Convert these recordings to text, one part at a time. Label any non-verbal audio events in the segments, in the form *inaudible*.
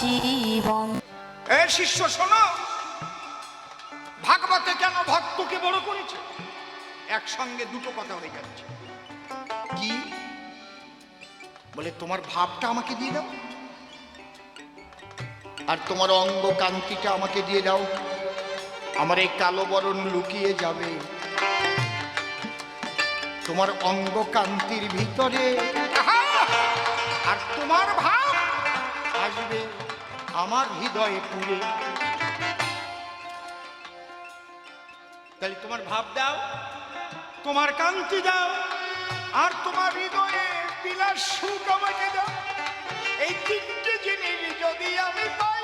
জীবন। এ শিষ্য, শোনো। ভাগবতে কেন ভক্তকে বড় করেছে? একসঙ্গে দুটো কথা হয়ে যাচ্ছে। কি? বলে, তোমার ভাবটা আমাকে দিয়ে দাও। আর তোমার অঙ্গ কান্তিটা আমাকে দিয়ে দাও। আমার এই কালো বরণ লুকিয়ে যাবে। তোমার অঙ্গ কান্তির ভিতরে আর তোমার ভাব আসবে। আমার হৃদয়ে পুরে তাহলে তোমার ভাব দাও, তোমার কান্তি দাও, আর তোমার হৃদয়ে বিলাস সুখ আমাকে দাও। এই তিনটে জিনিস যদি আমি পাই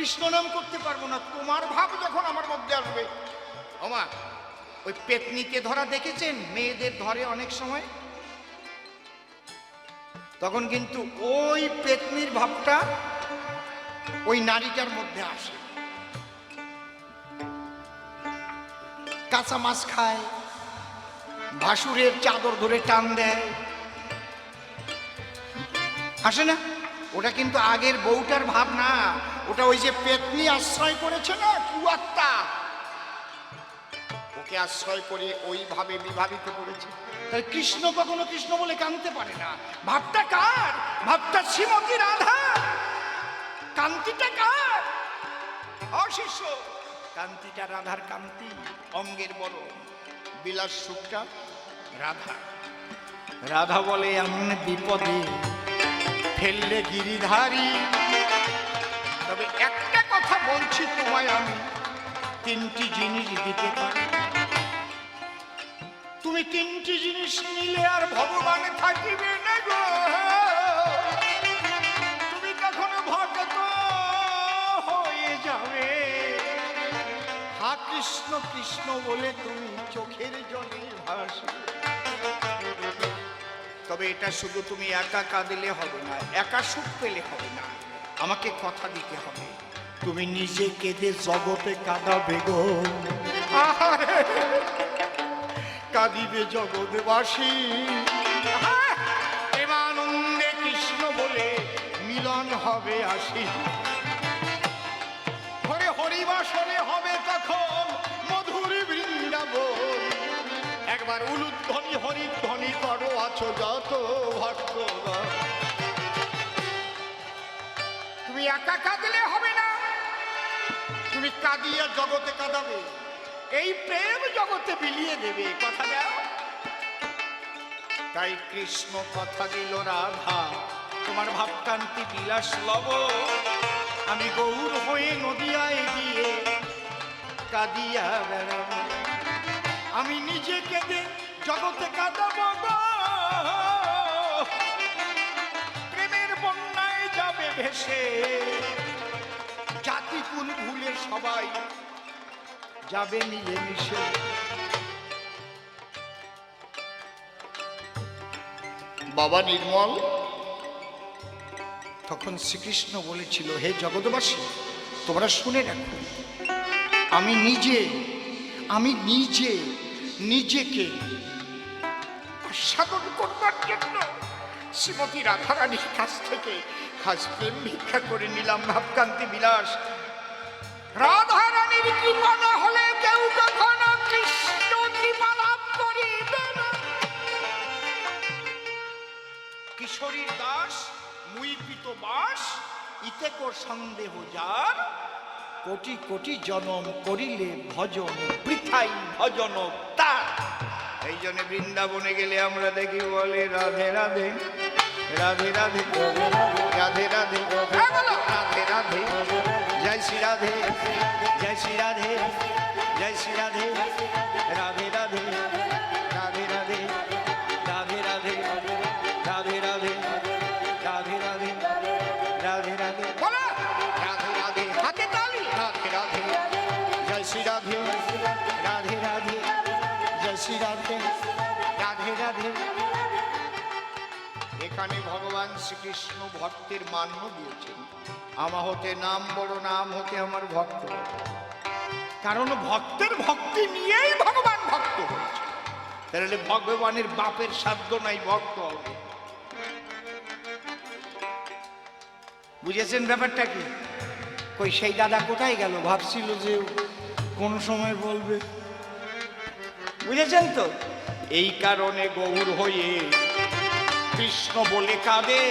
কৃষ্ণ নাম করতে পারব না, তোমার ভাব যখন আমার মধ্যে আসবে। ওমা, ওই পেতনিকে ধরা দেখেছেন? মেয়েদের ধরে অনেক সময়। তখন কিন্তু ওই পেতনির ভাবটা ওই নারীটার মধ্যে আসে। কাঁচা মাছ খায়, ভাসুরের চাদর ধরে টান দেয়। আসে না? ওটা কিন্তু আগের বউটার ভাব না। ওটা ওই যে পেতনি আশ্রয় করেছে না, কুয়াত্তা? ওকে আশ্রয় করে ওইভাবে বিভাবিত করেছে। তাই কৃষ্ণ কখনো কৃষ্ণ বলে কানতে পারে না। ভাবটা কার? ভাবটা শ্রীমতী রাধা কান্তিটা কার? অশিষ্য। কান্তিটা রাধার কান্তি, অঙ্গের বড়। বিলাস সুখটা রাধা। রাধা বলে, এমন বিপদে ফেললে গিরিধারী বলছি তোমায় আমি তিনটি জিনিস দিতে পারি। তুমি তিনটি জিনিস নিলে আর ভগবানে থাকিবে না গো। তুমি কখনো ভগত হয়ে যাবে। হা কৃষ্ণ কৃষ্ণ বলে তুমি চোখের জলে ভাসবে। তবে এটা শুধু তুমি একা কাঁদলে হবে না, একা সুখ পেলে হবে না। আমাকে কথা দিতে হবে। তুমি নিজে কেঁদে জগতে কাঁদাবে গো। কাঁদিবে জগৎবাসী। প্রেমানন্দে কৃষ্ণ বলে মিলন হবে আসি। হরে হরিবাসরে হবে তখন মধুর বৃন্দাবন। একবার উলুধ্বনি হরিধ্বনি করো আছো যত ভক্ত তুমি একা কাঁদলে হবে না। তুমি কাঁদিয়া জগতে কাঁদাবে। এই প্রেম জগতে বিলিয়ে দেবে, কথা দাও। তাই কৃষ্ণ কথা দিল রাধা, তোমার ভাবকান্তি বিলাস লব। আমি গৌর হয়ে নদিয়ায় গিয়ে কাঁদিয়া বেড়াবো। আমি নিজে কেঁদে জগতে কাঁদাবো প্রেমের বন্যায় যাবে ভেসে। জাতিকুল ভুলে সবাই যাবে মিলে মিশে বাবা নির্মল, তখন শ্রীকৃষ্ণ বলেছিল, হে জগৎবাসী, তোমরা শুনে রাখো, আমি নিজে আমি নিজে, নিজেকে সাধন করবার জন্য শ্রীমতী রাধারানীর কাছ থেকে আজ প্রেম ভিক্ষা করে নিলাম ভাবকান্তি বিলাস। রাধারানীর কৃপা না হলে কেউ কখনো কিশোরীর দাস মুই পিত বাস ইতে কর সন্দেহ যার। কোটি কোটি জনম করিলে ভজন, বৃথাই ভজন তার। এই জন্য বৃন্দাবনে গেলে আমরা দেখি বলে রাধে রাধে। রাধে রাধে রাধে রাধে রাধে রাধে। জয় শ্রী রাধে জয় শ্রী রাধে জয় শ্রী রাধে। রাধে রাধে রাধে রাধে রাধে রাধে রাধে রাধে রাধে রাধে রাধে রাধে। রাধে রাধে হাতে তালি। রাধে রাধে। জয় শ্রী রাধে রাধে রাধে জয় শ্রী রাধে রাধে রাধে। এখানে ভগবান শ্রীকৃষ্ণ ভক্তের মান্য দিয়েছেন। আমা হতে নাম বড়, নাম হতে আমার ভক্ত। কারণ ভক্তের ভক্তি নিয়েই ভগবান ভক্ত হয়েছে তাহলে ভগবানের বাপের সাধ্য নাই ভক্ত হবে। বুঝেছেন ব্যাপারটা কি? কই, সেই দাদা কোথায় গেল? ভাবছিল যে কোন সময় বলবে। বুঝেছেন তো? এই কারণে গৌর হয়ে কৃষ্ণ বলে কাঁদে।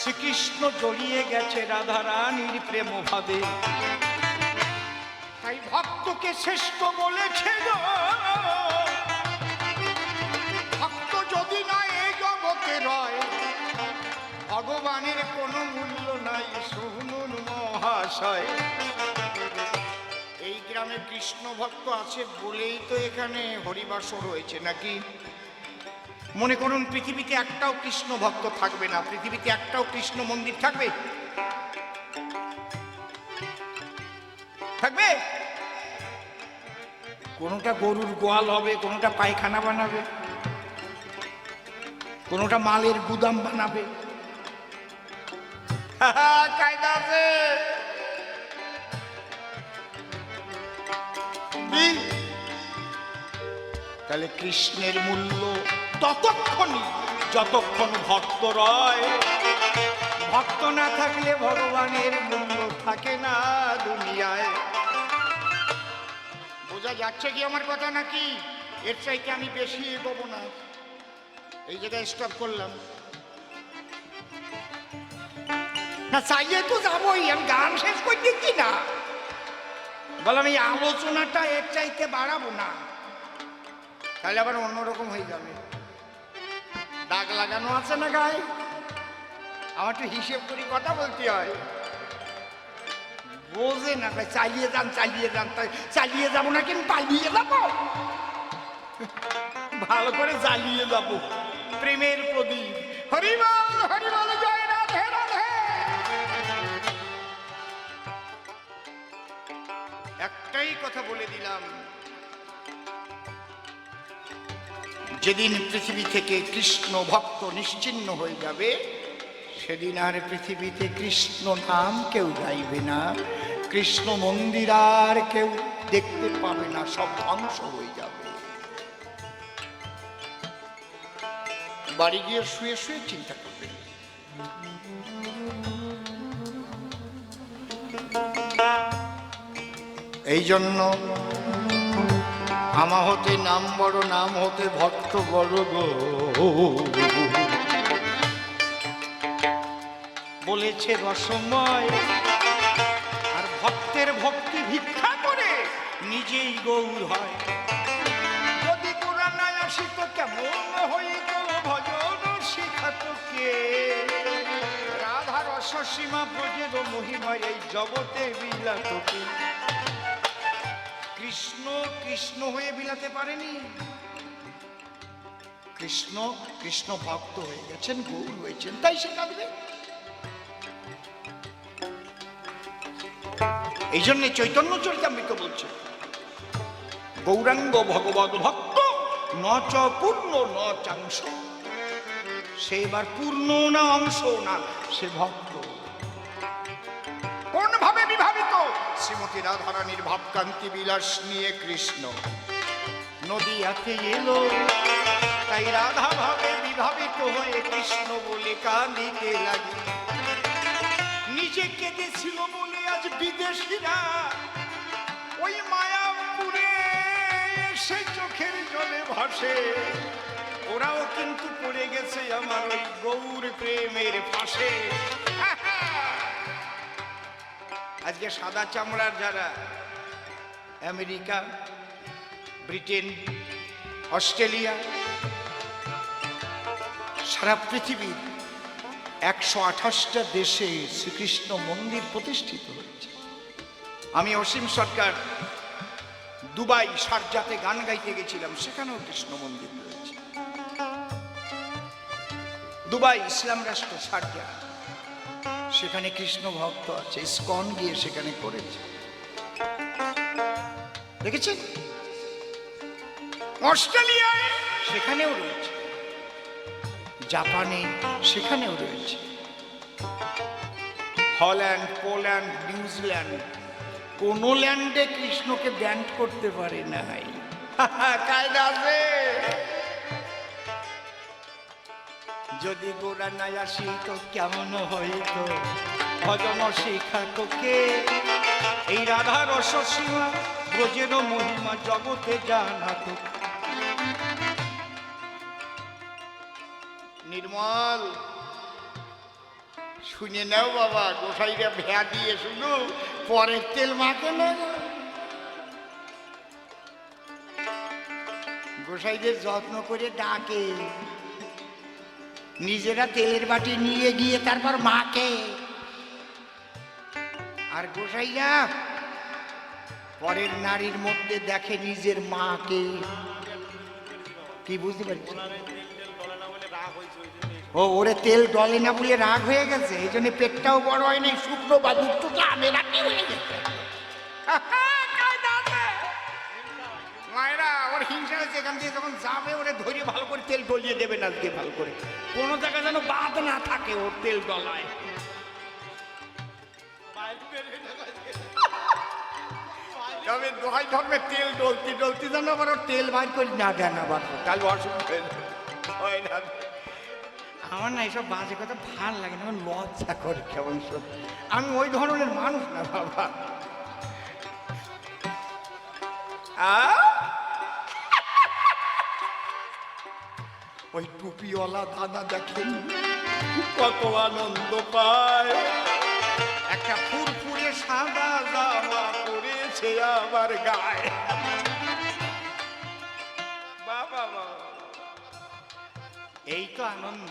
শ্রীকৃষ্ণ জড়িয়ে গেছে রাধা রানীর প্রেম ভাবে। তাই ভক্তকে শ্রেষ্ঠ বলেছে ভক্ত যদি না এই জগতে রয়, ভগবানের কোনো মূল্য নাই শুনুন মহাশয়। এই গ্রামে কৃষ্ণ ভক্ত আছে বলেই তো এখানে হরিবাসর রয়েছে নাকি? মনে করুন, পৃথিবীতে একটাও কৃষ্ণ ভক্ত থাকবে না। পৃথিবীতে একটাও কৃষ্ণ মন্দির থাকবে? থাকবে? কোনোটা গরুর গোয়াল হবে, কোনোটা পায়খানা বানাবে, কোনোটা মালের গুদাম বানাবে। তাহলে কৃষ্ণের মূল্য ততক্ষণই যতক্ষণ ভক্ত রয়। ভক্ত না থাকলে ভগবানের মূল্য থাকে না দুনিয়ায়। বোঝা যাচ্ছে কি আমার কথা নাকি? এর চাইতে আমি বেশি এগোবো না। এই জায়গায় স্টপ করলাম। না চাইলে তো যাবোই, আমি গান শেষ করে দিচ্ছি না। বললাম, এই আলোচনাটা এর চাইতে বাড়াবো না। তাহলে আবার অন্যরকম হয়ে যাবে। দাগ লাগানো আছে না গায়ে? আমার তো হিসেব করি, কথা বলতে হয়। বোঝে না ভাই চালিয়ে যান চালিয়ে যান চালিয়ে যাব না কিন্তু পালিয়ে যাব? ভালো করে জ্বালিয়ে যাব। প্রেমের প্রদীপ। হরিবল হরিবল জয় রাধে রাধে। একটাই কথা বলে দিলাম। যেদিন পৃথিবী থেকে কৃষ্ণ ভক্ত নিশ্চিন্ন হয়ে যাবে, সেদিন আর পৃথিবীতে কৃষ্ণ নাম কেউ গাইবে না। কৃষ্ণ মন্দির আর কেউ দেখতে পাবে না, সব ধ্বংস হয়ে যাবে। বাড়ি গিয়ে শুয়ে শুয়ে চিন্তা করবেন। এই জন্য আমা হতে নাম বড়, নাম হতে ভক্ত বড় গো। বলেছে রসময়, আর ভক্তের ভক্তি ভিক্ষা করে নিজেই গৌর হয়। যদি তোরা না আসিত কেমন হইত ভজন শিখাত কে রাধা রস সীমা ব্রজের মহিমা এই জগতে বিলাতকে কৃষ্ণ কৃষ্ণ হয়ে বিলাতে পারেনি। কৃষ্ণ কৃষ্ণ ভক্ত হয়ে গেছেন, গৌর হয়েছেন, তাই সে কাঁদবে। এই জন্য চৈতন্য চরিতামৃত বলছে, গৌরাঙ্গ ভগবত ভক্ত, ন চ পূর্ণ, ন চাংশ। সে এবার পূর্ণ না অংশ না, সে ভক্ত শ্রীমতী রাধারানীর ভাবকান্তি বিলাস নিয়ে কৃষ্ণ। নদীয়াতে এলো, তাই রাধা ভাবে বিভাবিত হয়ে কৃষ্ণ বলে কাঁদিতে লাগে। নিজে কেঁদেছিল বলে আজ বিদেশিরা, ওই মায়াপুরে সে চোখের জলে ভাসে। ওরাও কিন্তু পড়ে গেছে আমার গৌর প্রেমের পাশে আজকে সাদা চামড়ার যারা আমেরিকা, ব্রিটেন, অস্ট্রেলিয়া, সারা পৃথিবীর একশো আঠাশটা দেশে শ্রীকৃষ্ণ মন্দির প্রতিষ্ঠিত হয়েছে। আমি অসীম সরকার দুবাই সারজাতে গান গাইতে গেছিলাম, সেখানেও কৃষ্ণ মন্দির রয়েছে। দুবাই ইসলাম রাষ্ট্র সারজা। সেখানে কৃষ্ণ ভক্ত আছে স্কন গিয়ে সেখানে করেছে। দেখেছেন? অস্ট্রেলিয়ায় সেখানেও রয়েছে। জাপানে সেখানেও রয়েছে। হল্যান্ড, পোল্যান্ড, নিউজিল্যান্ড, কোন ল্যান্ডে কৃষ্ণকে ব্যান্ড করতে পারে নাই। *laughs* কায়দা আছে? যদি গোড়া নাই আসি তো কেমন হইতো? ভজন শিখা তোকে এই রাধা রস সীমা ব্রজের মহিমা জগতে জানা তো নির্মল, শুনে নাও বাবা, গোসাইরা ভেয়া দিয়ে শুধু পরের তেল মাখে না গোসাইদের যত্ন করে ডাকে। নিজেরা তেলের বাটি নিয়ে গিয়ে তারপর মাকে। আর গোসাইয়া, পরের নারীর মধ্যে দেখে নিজের মাকে। কি বুঝতে পারছি ও, ওরে তেল ডলে না বলে রাগ হয়ে গেছে, এই জন্য পেটটাও বড় হয় নাই, শুকনো বা দুধটুকু আমে রাখি হয়ে এখান দিয়ে যখন যাবে ওরে ধরে ভালো করে তেল ডলিয়ে দেবেন আজকে ভালো করে। কোনো জায়গায় যেন বাদ না থাকে ওর তেল ডলায়। তবে দোহাই ধর্মে তেল ডলতি ডলতি যেন আবার ওর তেল বাইর করি না দেন আবার। তাহলে অসুবিধা হয় না। আমার না বাজে কথা ভালো লাগে না আমার লজ্জা করে কেমন সব। আমি ওই ধরনের মানুষ না বাবা। আ? ওই টুপিওয়ালা দাদা দেখেন কত আনন্দ পায়। একটা ফুরফুরে সাদা জামা পরেছে আমার গায়ে। এই তো আনন্দ।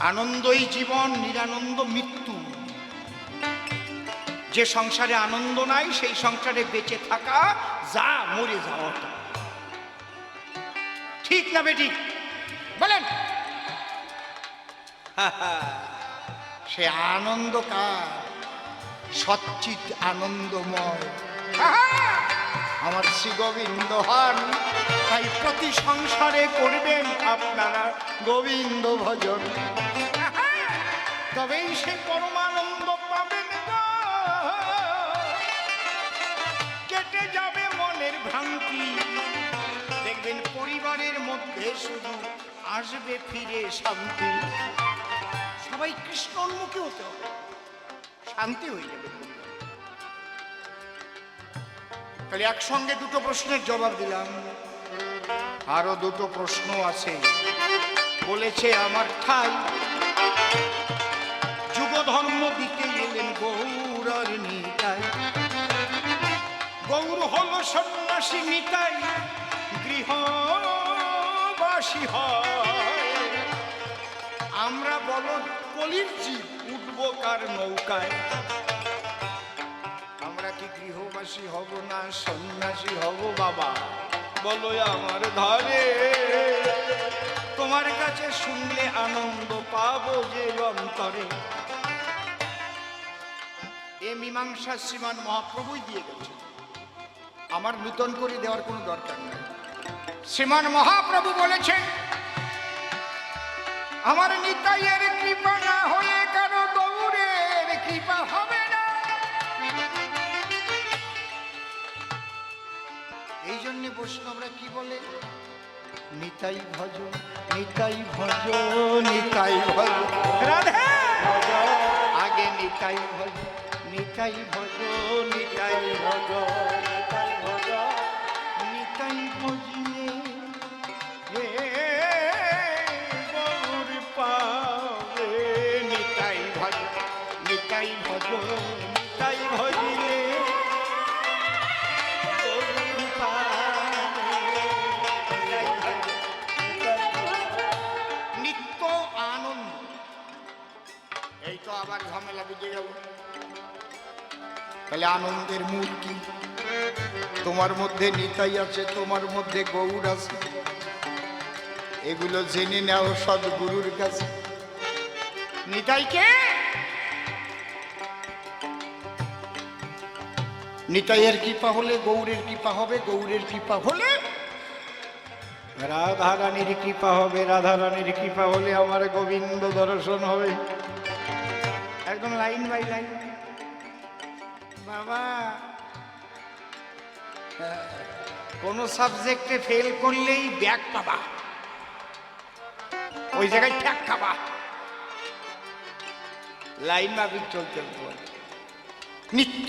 আনন্দই জীবন, নিরানন্দ মৃত্যু। যে সংসারে আনন্দ নাই, সেই সংসারে বেঁচে থাকা, যা মরে যাওয়া ঠিক না বেঠিক? *laughs* সে আনন্দ কার? সচ্চিত আনন্দময়। *laughs* আমার শ্রী গোবিন্দ হন, তাই প্রতি সংসারে করবেন আপনারা গোবিন্দ ভজন। *laughs* তবেই সে পরমানন্দ পাবেন। কেটে যাবে মনের ভ্রান্তি। দেখবেন পরিবারের মধ্যে শুধু আসবে ফিরে শান্তি। সবাই কৃষ্ণ উন্মুখী হতে হবে। শান্তি হয়ে যাবে। তাহলে একসঙ্গে দুটো প্রশ্নের জবাব দিলাম। আরও দুটো প্রশ্ন আছে। বলেছে, আমার ঠাই যুগ ধর্ম দিতে এলেন গৌরর নিতাই। গৌর হল সন্ন্যাসী নিতাই, গৃহবাসী হয়। আমরা বল কলির উঠবো কার নৌকায়। আমরা কি গৃহবাসী হব না সন্ন্যাসী হব, বাবা? বলো আমার ধরে। তোমার কাছে শুনলে আনন্দ পাবো যে অন্তরে। এ মীমাংসা শ্রীমান মহাপ্রভুই দিয়ে গেছে আমার নূতন করে দেওয়ার কোনো দরকার নেই। শ্রীমান মহাপ্রভু বলেছেন আমার নিতাইয়ের কৃপা না হয়ে কারও গৌরের কৃপা হবে না? এই জন্য বৈষ্ণবরা কি বলে? নিতাই ভজ নিতাই ভজ নিতাই ভজ রাধে! আগে ভজ নিতাই ভজ নিতাই ভজ নিতাই ভজ আনন্দের কি তোমার মধ্যে নিতাই আছে, তোমার মধ্যে গৌর আছে। এগুলো জেনে নাও সদ্গুরুর কাছে। নিতাই কে? নিতাইয়ের কৃপা হলে গৌরের কৃপা হবে, গৌরের কৃপা হলে রাধা রানীর কৃপা হবে রাধা রানীর কৃপা হলে আমার গোবিন্দ দর্শন হবে। একদম লাইন বাই লাইন। বাবা কোন সাবজেক্টে ফেল করলেই ব্যাগ পাবা। ওই জায়গায় ঠ্যাক খাবা। লাইন মাফিক চলতে। নিত্য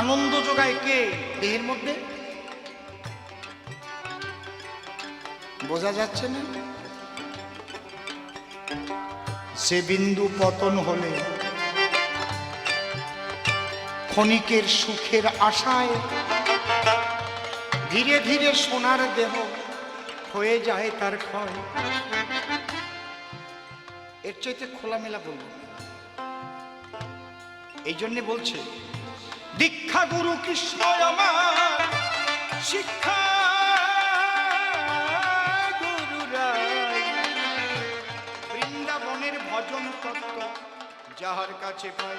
আনন্দ যোগায় কে? দেহের মধ্যে? বোঝা যাচ্ছে না? সে বিন্দু পতন হলে ক্ষণিকের সুখের আশায় ধীরে ধীরে সোনার দেহ হয়ে যায় তার ক্ষয়। এর চাইতে খোলামেলা বলব এই জন্যে বলছে, দীক্ষা গুরু কৃষ্ণ আমার, শিক্ষা বৃন্দাবনের ভজন তত্ত্ব যাহার কাছে পাই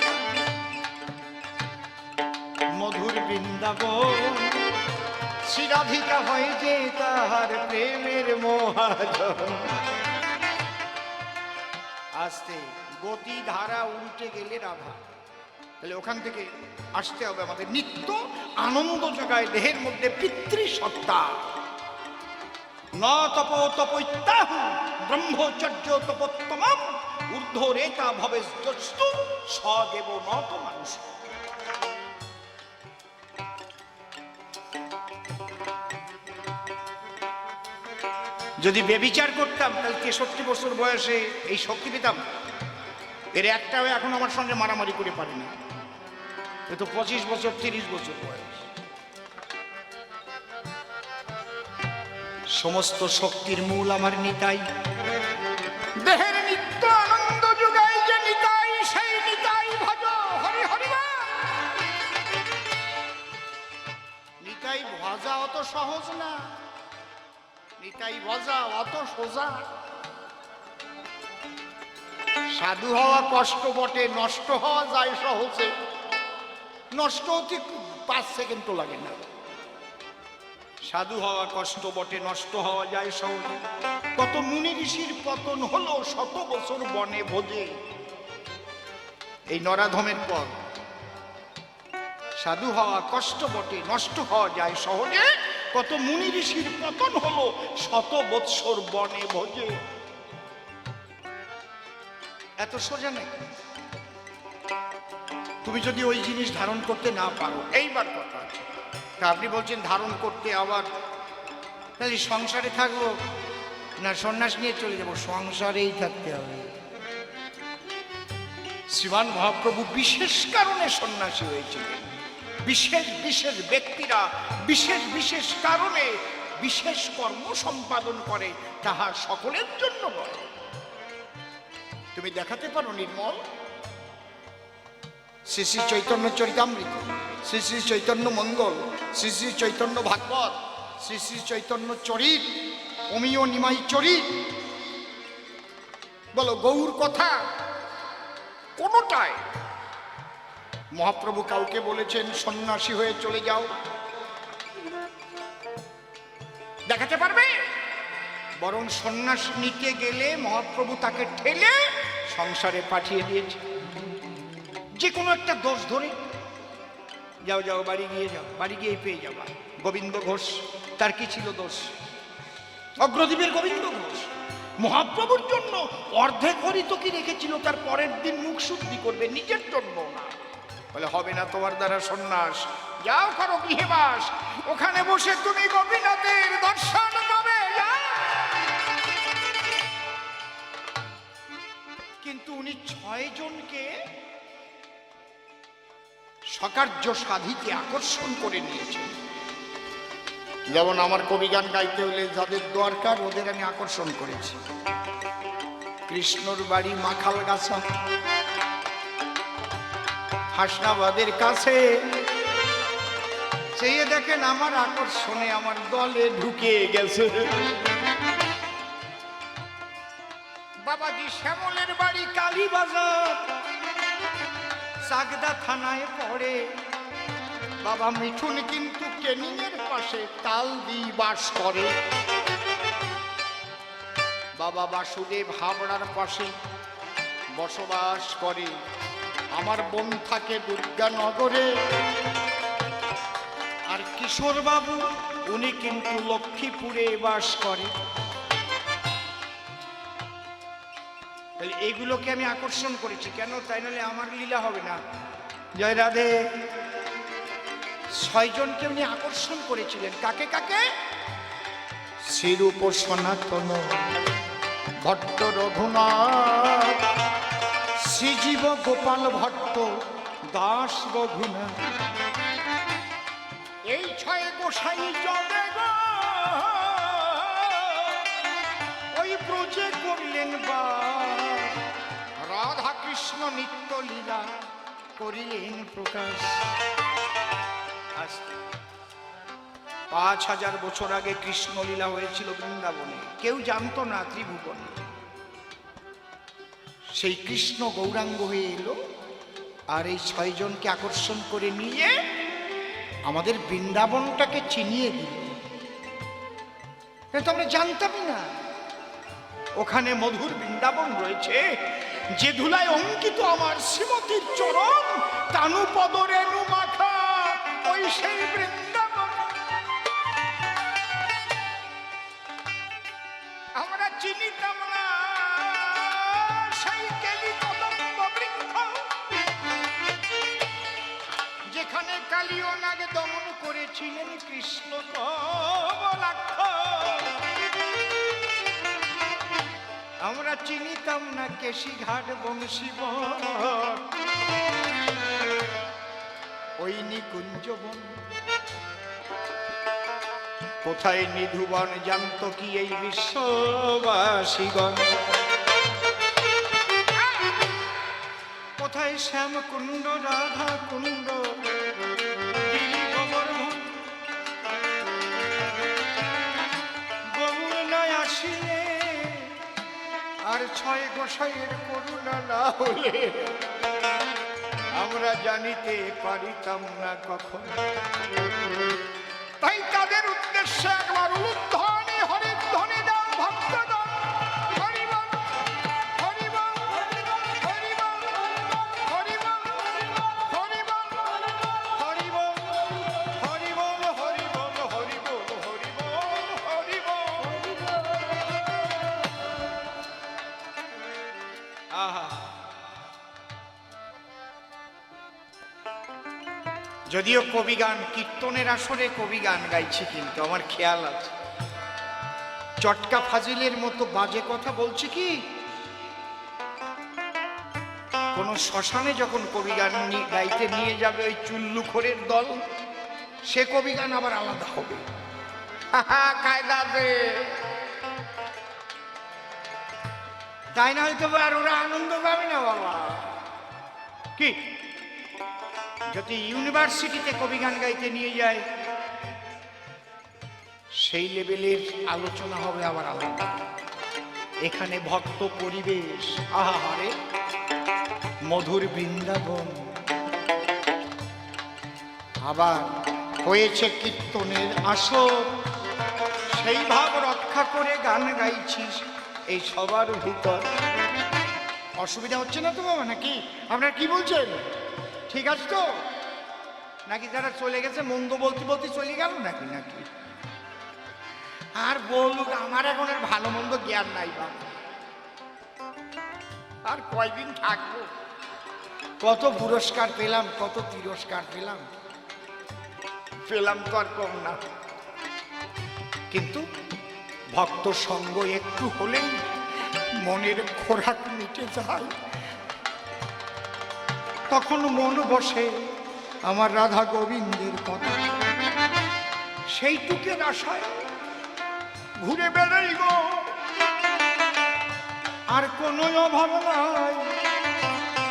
মধুর বৃন্দাবন। শ্রীরাধিকা হয় যে তাহার প্রেমের মহাজন। আসতে, গতি ধারা উল্টে গেলে রাধা। তাহলে ওখান থেকে আসতে হবে আমাদের নিত্য আনন্দ জোগায় দেহের মধ্যে পিতৃসত্তা। ন তপ তপৈত্যাহ ব্রহ্মচর্য তপোত্তমম ঊর্ধ্ব রেতা ভবে সদেব নত মানুষ। যদি বেবিচার করতাম তাহলে তেষট্টি বছর বয়সে এই শক্তি পেতাম। এর একটাও এখন আমার সঙ্গে মারামারি করে পারে না। এ তো পঁচিশ বছর তিরিশ বছর বয়স। সমস্ত শক্তির মূল আমার নিতাই। দেহের নিত্য আনন্দ যোগাই যে নিতাই সেই নিতাই ভজ হরি হরি নিতাই ভজা অত সহজ না। নিতাই ভজা অত সোজা। সাধু হওয়া কষ্ট বটে, নষ্ট হওয়া যায় সহজে। নষ্ট হতে পাঁচ সেকেন্ড তো লাগে না। সাধু হওয়া কষ্ট বটে, নষ্ট হওয়া যায় সহজে। কত মুনি ঋষির পতন হলো শত বছর বনে ভোজে। এই নরাধমের পর, সাধু হওয়া কষ্ট বটে, নষ্ট হওয়া যায় সহজে। কত মুনি ঋষির পতন হলো, শত বৎসর বনে ভোজে। এত সোজা নাকি তুমি যদি ওই জিনিস ধারণ করতে না পারো, এইবার কথা। তা আপনি বলছেন ধারণ করতে আবার সংসারে থাকব না সন্ন্যাস নিয়ে চলে যাব, সংসারেই থাকতে হবে। শ্রীমান মহাপ্রভু বিশেষ কারণে সন্ন্যাসী হয়েছিলেন। বিশেষ বিশেষ ব্যক্তিরা, বিশেষ বিশেষ কারণে বিশেষ কর্ম সম্পাদন করে, তাহা সকলের জন্য নয় তুমি দেখাতে পারো নির্মল? শ্রী শ্রী চৈতন্য চরিতামৃত, শ্রী শ্রী চৈতন্য মঙ্গল, শ্রী শ্রী চৈতন্য ভাগবত, শ্রী শ্রী চৈতন্য চরিত, অমীয় নিমাই চরিত। বলো, গৌর কথা কোনোটায় মহাপ্রভু কাউকে বলেছেন, সন্ন্যাসী হয়ে চলে যাও। দেখাতে পারবে? বরং সন্ন্যাস নিতে গেলে মহাপ্রভু তাকে ঠেলে সংসারে পাঠিয়ে দিয়েছে। যে কোনো একটা দোষ ধরে। যাও যাও, বাড়ি গিয়ে যাও, বাড়ি গিয়ে পেয়ে যাবা গোবিন্দ ঘোষ, তার কি ছিল দোষ? অগ্রদীপের গোবিন্দ ঘোষ, মহাপ্রভুর জন্য অর্ধেক হরিতকি রেখেছিল, তার পরের দিন মুখ শুদ্ধি করবে, নিজের জন্য না। বলে, হবে না তোমার দ্বারা সন্ন্যাস। যাও করো গৃহে বাস ওখানে বসে তুমি গোপীনাথের দর্শন পাবে কিন্তু উনি ছয় জনকে সকার্য সাধিতে আকর্ষণ করে নিয়েছেন। যেমন আমার কবি গান গাইতে হলে যাদের দরকার, ওদের আমি আকর্ষণ করেছি। কৃষ্ণর বাড়ি মাখাল গাছা হাসনাবাদের কাছে। চেয়ে দেখেন আমার আকর্ষণে আমার দলে ঢুকে গেছে। বাবাজি শ্যামলের বাড়ি কালীবাজার। চাকদা থানায় পড়ে। বাবা মিঠুন কিন্তু কেনিং এর পাশে তাল দি বাস করে। বাবা বাসুদেব হাবড়ার পাশে বসবাস করে। আমার বোন থাকে দুর্গানগরে। আর কিশোর বাবু উনি কিন্তু লক্ষ্মীপুরে বাস করে। তাহলে এইগুলোকে আমি আকর্ষণ করেছি। কেন? তাই নাহলে আমার লীলা হবে না। জয় রাধে। ছয়জনকে উনি আকর্ষণ করেছিলেন। কাকে কাকে? শ্রীরূপ সনাতন ভট্ট রঘুনাথ। শ্রীজীব গোপাল ভট্ট, দাস রঘুনাথ। এই ছয় গোসাই গো। ওই ব্রজে করলেন বা। রাধা কৃষ্ণ নিত্য লীলা করিলেন প্রকাশ। পাঁচ হাজার বছর আগে কৃষ্ণলীলা হয়েছিল বৃন্দাবনে। কেউ জানতো না ত্রিভুবনে। সেই কৃষ্ণ গৌরাঙ্গ হয়ে এলো আর এই ছয়জনকে আকর্ষণ করে নিয়ে আমাদের বৃন্দাবনটাকে চিনিয়ে দিল। তো আমরা জানতামই না। ওখানে মধুর বৃন্দাবন রয়েছে, যে ধুলায় অঙ্কিত আমার শ্রীমতীর চরণ তানু পদরেণু মাখা ওই সেই বৃন্দাবন। যেখানে কালিও নাগে দমন করেছিলেন কৃষ্ণ আমরা চিনিতাম না কেশি ঘাট বংশীব ওই নিকুঞ্জবন কোথায় নিধুবন জানত কি এই বিশ্ববাসীগণ? কোথায় শ্যাম কুণ্ড রাধা কুণ্ড ছয় গোসাইয়ের করুণা না হলে আমরা জানিতে পারিতাম না কখন। যদিও কবি গান কীর্তনের আসরে কবি গান গাইছি কিন্তু, আমার খেয়াল আছে। চটকা ফাজিলের মতো বাজে কথা বলছি কি? কোন শ্মশানে যখন কবি গান গাইতে নিয়ে যাবে ওই চুল্লু চুল্লুখোরের দল, সে কবি গান আবার আলাদা হবে। কায়দা আছে তাই না হয়তো আর ওরা আনন্দ পাবে না বাবা। কি? যদি ইউনিভার্সিটিতে কবি গান গাইতে নিয়ে যায়, সেই লেভেলের আলোচনা হবে আবার আলাদা। এখানে ভক্ত পরিবেশ আহারে মধুর বৃন্দাবন। আবার হয়েছে কীর্তনের আসর, সেই ভাব রক্ষা করে গান গাইছিস এই সবার ভিতর। অসুবিধা হচ্ছে না তো বাবা নাকি? আপনারা কি বলছেন? ঠিক আছে তো? নাকি যারা চলে গেছে, মন্দ বলতে বলতে চলে গেল নাকি নাকি? আর বলুক, আমার এখন আর ভালো মন্দ জ্ঞান নাই বাবা আর কয়দিন থাকব? কত পুরস্কার পেলাম, কত তিরস্কার পেলাম। পেলাম তো আর কম না। কিন্তু ভক্ত সঙ্গ একটু হলেই মনের খোরাক মিটে যায়। তখন মন বসে আমার রাধা গোবিন্দের কথা। সেইটুকের আশায় ঘুরে বেড়াই গো। আর কোনো অভাব নাই,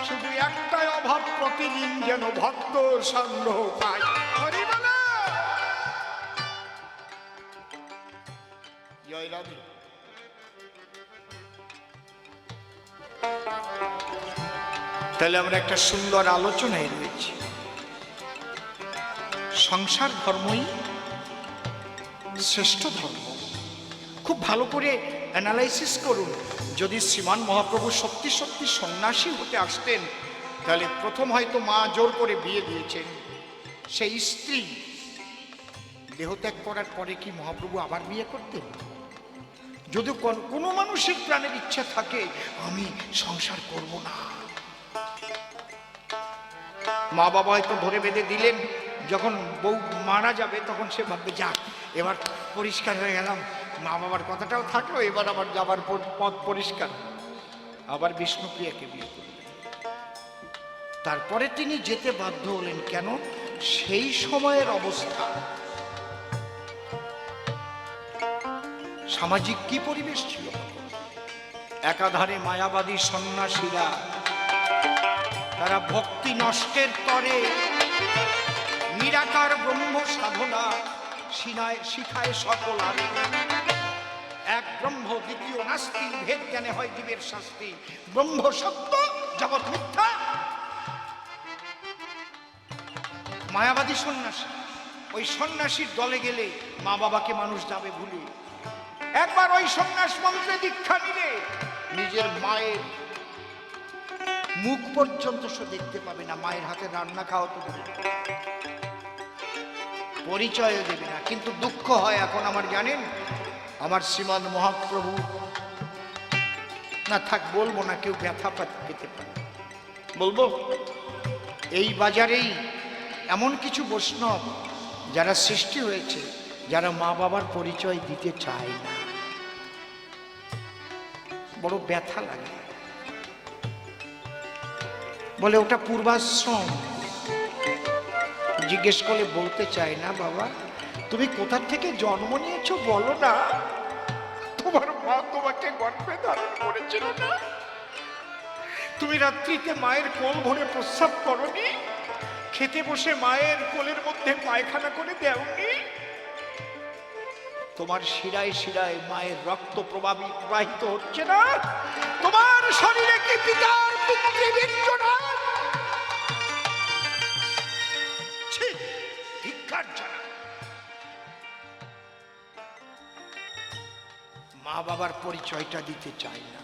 শুধু একটাই অভাব, প্রতিদিন যেন ভক্ত হরি বলো। জয় রাধে। তাহলে আমরা একটা সুন্দর আলোচনায় রয়েছি। সংসার ধর্মই শ্রেষ্ঠ ধর্ম। খুব ভালো করে অ্যানালাইসিস করুন। যদি শ্রীমান মহাপ্রভু সত্যি সত্যি সন্ন্যাসী হতে আসতেন, তাহলে প্রথম হয়তো মা জোর করে বিয়ে দিয়েছেন। সেই স্ত্রী দেহত্যাগ করার পরে কি মহাপ্রভু আবার বিয়ে করতেন? যদি কোনো মানুষের প্রাণের ইচ্ছা থাকে, আমি সংসার করব না। মা বাবা হয়তো ধরে বেঁধে দিলেন, যখন বউ মারা যাবে তখন সে ভাববে, যাক, এবার পরিষ্কার হয়ে গেলাম। মা বাবার কথাটাও থাকল, এবার আবার যাবার পথ পরিষ্কার। আবার বিষ্ণুপ্রিয়াকে বিয়ে করলেন। তারপরে তিনি যেতে বাধ্য হলেন, কেন? সেই সময়ের অবস্থা। সামাজিক কি পরিবেশ ছিল? একাধারে মায়াবাদী সন্ন্যাসীরা, তারা ভক্তি নষ্টের তরে নিরাকার ব্রহ্ম সাধনা শিনায়, শিখায় সকল আরে এক ব্রহ্ম, দ্বিতীয় নাস্তি, ভেদ জ্ঞানে হয় জীবের শাস্তি। ব্রহ্ম সত্য, জগৎ মিথ্যা। মায়াবাদী সন্ন্যাসী, ওই সন্ন্যাসীর দলে গেলে মা বাবাকে মানুষ যাবে ভুলে। একবার ওই সন্ন্যাস মন্ত্রে দীক্ষা নিলে নিজের মায়ের মুখ পর্যন্ত সে দেখতে পাবে না। মায়ের হাতে রান্না খাওয়া তো। পরিচয়ও দেবে না। কিন্তু দুঃখ হয় এখন আমার, জানেন? আমার শ্রীমান মহাপ্রভু, না থাক, বলব না, কেউ ব্যথা পেতে পারে। বলব, এই বাজারেই এমন কিছু বৈষ্ণব যারা সৃষ্টি হয়েছে, যারা মা বাবার পরিচয় দিতে চায় না। বড় ব্যথা লাগে। বলে ওটা পূর্বাশ্রম। জিজ্ঞেস করে বলতে চায় না বাবা। তুমি কোথা থেকে জন্ম নিয়েছো বলো না। তোমার মা তোমাকে গর্ভে ধারণ করেছিল না? তুমি রাত্রিতে মায়ের কোল ভরে প্রস্রাব করনি? খেতে বসে মায়ের কোলের মধ্যে পায়খানা করে দেওনি? তোমার শিরায় শিরায় মায়ের রক্ত প্রবাহিত হচ্ছে না? তোমার শরীরে কি পিতার পিতৃবীর্য না মা বাবার পরিচয়টা দিতে চায় না।